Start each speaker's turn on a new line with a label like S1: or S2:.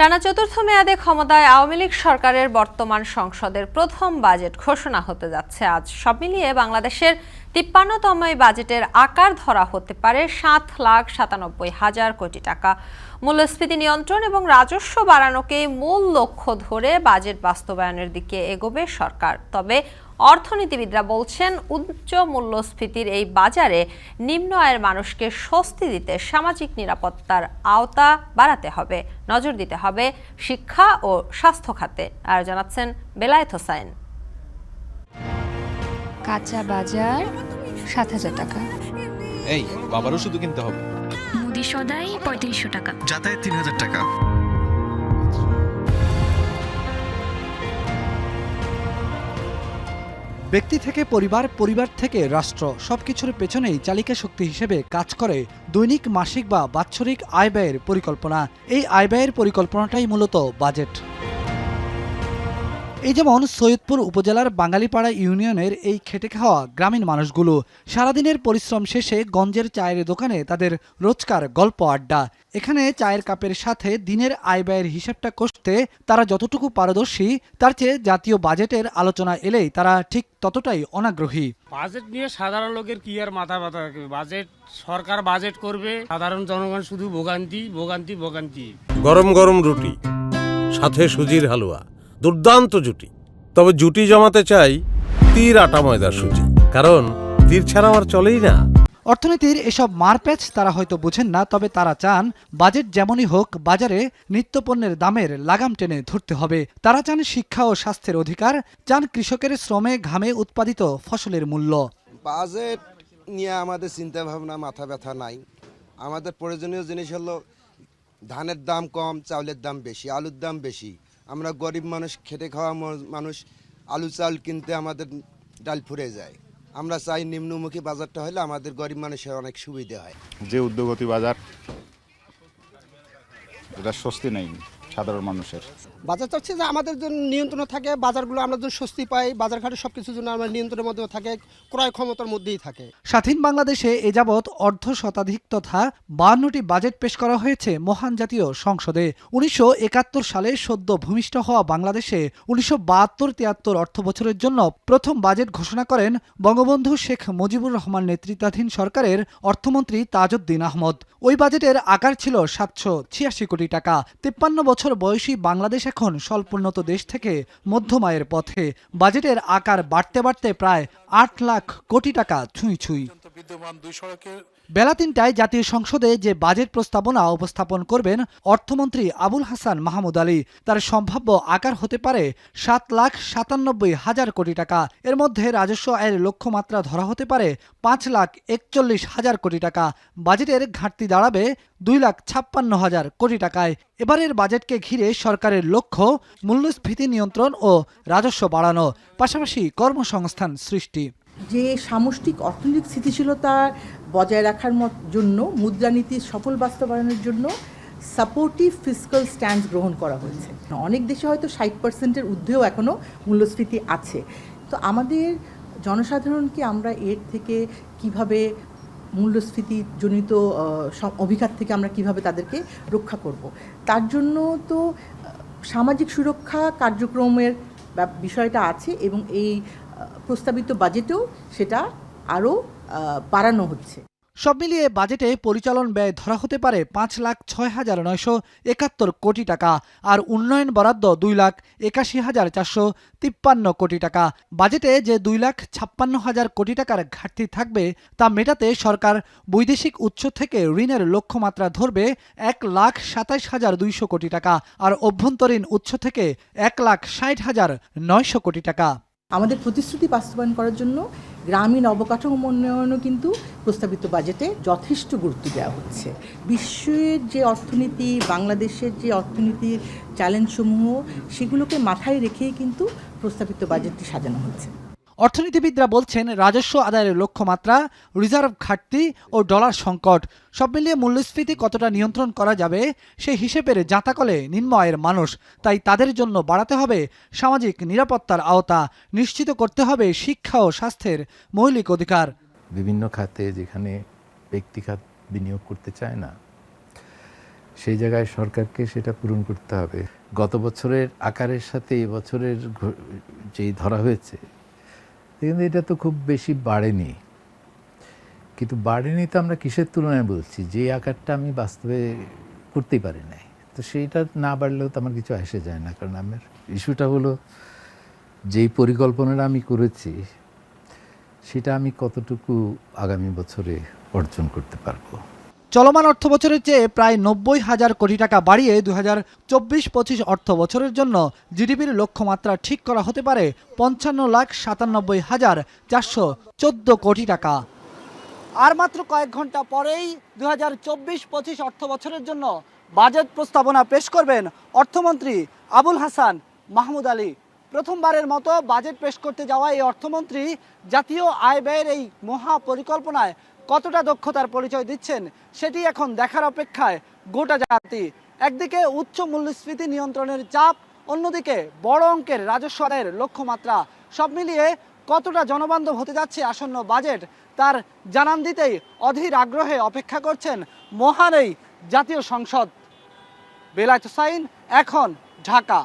S1: টানা চতুর্থ মেয়াদে ক্ষমতায় আওয়ামী লীগ সরকারের বর্তমান সংসদের প্রথম বাজেট ঘোষণা হতে যাচ্ছে। আজ সব মিলিয়ে বাংলাদেশের তিপ্পান্নতম বাজেটের আকার ধরা হতে পারে সাত লাখ সাতানব্বই হাজার কোটি টাকা। মূল্যস্ফীতি নিয়ন্ত্রণ এবং রাজস্ব বাড়ানোকে মূল লক্ষ্য ধরে বাজেট বাস্তবায়নের দিকে এগোবে সরকার। তবে অর্থনীতিবিদরা বলছেন উচ্চ মূল্যস্ফীতির এই বাজারে নিম্ন আয়ের মানুষকে স্বস্তি দিতে সামাজিক নিরাপত্তার আওতা বাড়াতে হবে। নজর দিতে হবে শিক্ষা ও স্বাস্থ্য খাতে। আর জানাচ্ছেন বেলায়েত হোসাইন।
S2: কাঁচা বাজার সাত হাজার টাকা।
S3: এই বাবারও শুধু কিনতে হবে।
S4: মুদি সদাই পঁয়ত্রিশশো টাকা।
S5: যাতায়াত তিন হাজার টাকা।
S6: ব্যক্তি থেকে পরিবার পরিবার থেকে রাষ্ট্র সব কিছুর পেছনেই চালিকা শক্তি হিসেবে কাজ করে দৈনিক, মাসিক বা বাৎসরিক আয় ব্যয়ের পরিকল্পনা। এই আয় ব্যয়ের পরিকল্পনাটাই মূলত বাজেট। এই যেমন সৈয়দপুর উপজেলার বাঙালিপাড়া ইউনিয়নের এই খেটে খাওয়া গ্রামীণ মানুষগুলো সারাদিনের পরিশ্রম শেষে গঞ্জের চায়ের দোকানে তাদের রোজকার গল্প আড্ডা। এখানে চায়ের কাপের সাথে দিনের আয় ব্যয়ের হিসাবটা কষতে তারা যতটুকু পারদর্শী তার চেয়ে জাতীয় বাজেটের আলোচনা এলেই তারা ঠিক ততটাই অনাগ্রহী।
S7: বাজেট নিয়ে সাধারণ লোকের কি আর মাথা ব্যথা থাকবে বাজেট সরকার বাজেট করবে সাধারণ জনগণ শুধু ভোগান্তি ভোগান্তি ভোগান্তি।
S8: গরম গরম রুটি সাথে সুজির হালুয়া। দুর্দান্ত জুটি। তবে জুটি জমাতে চাই তীর আটা ময়দার সুজি। কারণ তীর ছাড়া আমার চলেই না।
S6: অর্থনীতির এসব মারপ্যাচ তারা হয়তো বুঝেন না তবে তারা চান বাজেট যেমনই হোক বাজারে নিত্যপণ্যের দামের লাগাম টেনে ধরতে হবে। তারা চান শিক্ষা ও স্বাস্থ্যের অধিকার চান কৃষকের শ্রমে ঘামে উৎপাদিত ফসলের মূল্য।
S9: বাজেট নিয়ে আমাদের চিন্তা ভাবনা মাথা ব্যথা নাই। আমাদের প্রয়োজনীয় জিনিস হলো ধানের দাম কম চাউলের দাম বেশি আলুর দাম বেশি। আমরা গরিব মানুষ, খেটে খাওয়া মানুষ, আলু চাল কিনতে আমাদের ডাল ফুরে যায়। আমরা চাই নিম্নমুখী বাজারটা হলে আমাদের গরিব মানুষের অনেক সুবিধা হয়।
S10: যে উদ্যোগতি বাজার, এটা স্বস্তি নেই। সাধারণ মানুষের।
S11: বাজার চাচ্ছে যে আমাদের জন্য নিয়ন্ত্রণ থাকে বাজারগুলো আমরা যেন স্বস্তি পাই বাজার ঘাটে সব কিছুর জন্য আমরা নিয়ন্ত্রণের মধ্যে থাকে ক্রয় ক্ষমতার মধ্যেই থাকে।
S6: স্বাধীন বাংলাদেশে এ যাবৎ অর্ধ শতাধিক তথা বাহান্নটি বাজেট পেশ করা হয়েছে মহান জাতীয় সংসদে। উনিশশো একাত্তর সালে সদ্য ভূমিষ্ঠ হওয়া বাংলাদেশে উনিশশো বাহাত্তর তিয়াত্তর অর্থ বছরের জন্য প্রথম বাজেট ঘোষণা করেন বঙ্গবন্ধু শেখ মুজিবুর রহমান নেতৃত্বাধীন সরকারের অর্থমন্ত্রী তাজউদ্দিন আহমদ। ওই বাজেটের আকার ছিল সাতশো ছিয়াশি কোটি টাকা তিপ্পান্ন বছর বয়সী বাংলাদেশ এখন স্বল্পোন্নত দেশ থেকে মধ্যমায়ের পথে। বাজেটের আকার বাড়তে বাড়তে প্রায় আট লাখ কোটি টাকা ছুঁই ছুঁই। বেলা তিনটায় জাতীয় সংসদে যে বাজেট প্রস্তাবনা উপস্থাপন করবেন অর্থমন্ত্রী আবুল হাসান মাহমুদ আলী, তার সম্ভাব্য আকার হতে পারে সাত লাখ সাতানব্বই হাজার কোটি টাকা। এর মধ্যে রাজস্ব আয়ের লক্ষ্যমাত্রা ধরা হতে পারে পাঁচ লাখ একচল্লিশ হাজার কোটি টাকা। বাজেটের ঘাটতি দাঁড়াবে দুই লাখ ছাপ্পান্ন হাজার কোটি টাকায়। এবারের বাজেটকে ঘিরে সরকারের লক্ষ্য মূল্যস্ফীতি নিয়ন্ত্রণ ও রাজস্ব বাড়ানো, পাশাপাশি কর্মসংস্থান সৃষ্টি।
S12: যে সামষ্টিক অর্থনৈতিক স্থিতিশীলতা বজায় রাখার জন্য মুদ্রানীতির সফল বাস্তবায়নের জন্য সাপোর্টিভ ফিজিক্যাল স্ট্যান্ড গ্রহণ করা হয়েছে। অনেক দেশে হয়তো ষাট পার্সেন্টের ঊর্ধ্বেও এখনও মূল্যস্ফীতি আছে। তো আমাদের জনসাধারণকে আমরা এর থেকে কীভাবে মূল্যস্ফীতি জনিত অভিঘাত থেকে আমরা কীভাবে তাদেরকে রক্ষা করব? তার জন্য তো সামাজিক সুরক্ষা কার্যক্রমের বিষয়টা আছে এবং এই প্রস্তাবিত বাজেটেও সেটা আরও বাড়ানো হচ্ছে।
S6: সব মিলিয়ে বাজেটে পরিচালন ব্যয় ধরা হতে পারে পাঁচ লাখ ছয় হাজার নয়শো একাত্তর কোটি টাকা আর উন্নয়ন বরাদ্দ দুই লাখ একাশি হাজার চারশো তিপ্পান্ন কোটি টাকা। বাজেটে যে দুই লাখ ছাপ্পান্ন হাজার কোটি টাকার ঘাটতি থাকবে তা মেটাতে সরকার বৈদেশিক উৎস থেকে ঋণের লক্ষ্যমাত্রা ধরবে এক লাখ সাতাইশ হাজার দুইশো কোটি টাকা আর অভ্যন্তরীণ উৎস থেকে এক লাখ ষাট হাজার নয়শো কোটি টাকা।
S12: আমাদের প্রতিশ্রুতি বাস্তবায়ন করার জন্য গ্রামীণ অবকাঠামো উন্নয়নও কিন্তু প্রস্তাবিত বাজেটে যথেষ্ট গুরুত্ব দেওয়া হচ্ছে। বিশ্বের যে অর্থনীতি, বাংলাদেশের যে অর্থনীতির চ্যালেঞ্জসমূহ, সেগুলোকে মাথায় রেখেই কিন্তু প্রস্তাবিত বাজেটটি সাজানো হচ্ছে।
S6: অর্থনীতিবিদরা বলছেন, রাজস্ব আদায়ের লক্ষ্যমাত্রা, রিজার্ভ ঘাটতি ও ডলার সংকট, সব মিলিয়ে মূল্যস্ফীতি কতটা নিয়ন্ত্রণ করা যাবে সেই হিসেবের জাঁতাকলে নিম্ন আয়ের মানুষ। তাই তাদের জন্য বাড়াতে হবে সামাজিক নিরাপত্তার আওতা, নিশ্চিত করতে হবে শিক্ষা ও স্বাস্থ্যের মৌলিক অধিকার।
S5: বিভিন্ন খাতে যেখানে ব্যক্তি খাত বিনিয়োগ করতে চায় না, সেই জায়গায় সরকারকে সেটা পূরণ করতে হবে। গত বছরের আকারের সাথে এবছরের যেই ধরা হয়েছে কিন্তু এটা তো খুব বেশি বাড়েনি। কিন্তু বাড়েনি তো আমরা কিসের তুলনায় বলছি? যে আকারটা আমি বাস্তবে করতেই পারি নাই। তো সেইটা না বাড়লেও তো আমার কিছু আসে যায় না। কারণ আমার ইস্যুটা হলো যেই পরিকল্পনাটা আমি করেছি, সেটা আমি কতটুকু আগামী বছরে অর্জন করতে পারব?
S6: চলমান অর্থ বছরের চেয়ে প্রায় নব্বই হাজার কোটি টাকা বাড়িয়ে দু হাজার চব্বিশ পঁচিশ অর্থ বছরের জন্য জিডিপির লক্ষ্যমাত্রা ঠিক করা হতে পারে পঞ্চান্ন লাখ সাতানব্বই হাজার চারশো চোদ্দ কোটি টাকা। আর মাত্র কয়েক ঘণ্টা পরেই দু হাজার চব্বিশ পঁচিশ অর্থ বছরের জন্য বাজেট প্রস্তাবনা পেশ করবেন অর্থমন্ত্রী আবুল হাসান মাহমুদ আলী। প্রথমবারের মতো বাজেট পেশ করতে যাওয়া এই অর্থমন্ত্রী জাতীয় আয় ব্যয়ের এই মহা পরিকল্পনায় কতটা দক্ষতার পরিচয় দিচ্ছেন সেটি এখন দেখার অপেক্ষায় গোটা জাতি। একদিকে উচ্চ মূল্যস্ফীতি নিয়ন্ত্রণের চাপ, অন্যদিকে বড় অঙ্কের রাজস্ব আয়ের লক্ষ্যমাত্রা। সব মিলিয়ে কতটা জনবান্ধব হতে যাচ্ছে আসন্ন বাজেট, তার জানান দিতেই অধীর আগ্রহে অপেক্ষা করছেন মহান এই জাতীয় সংসদ। বেলায়েত সাইন এখন ঢাকা।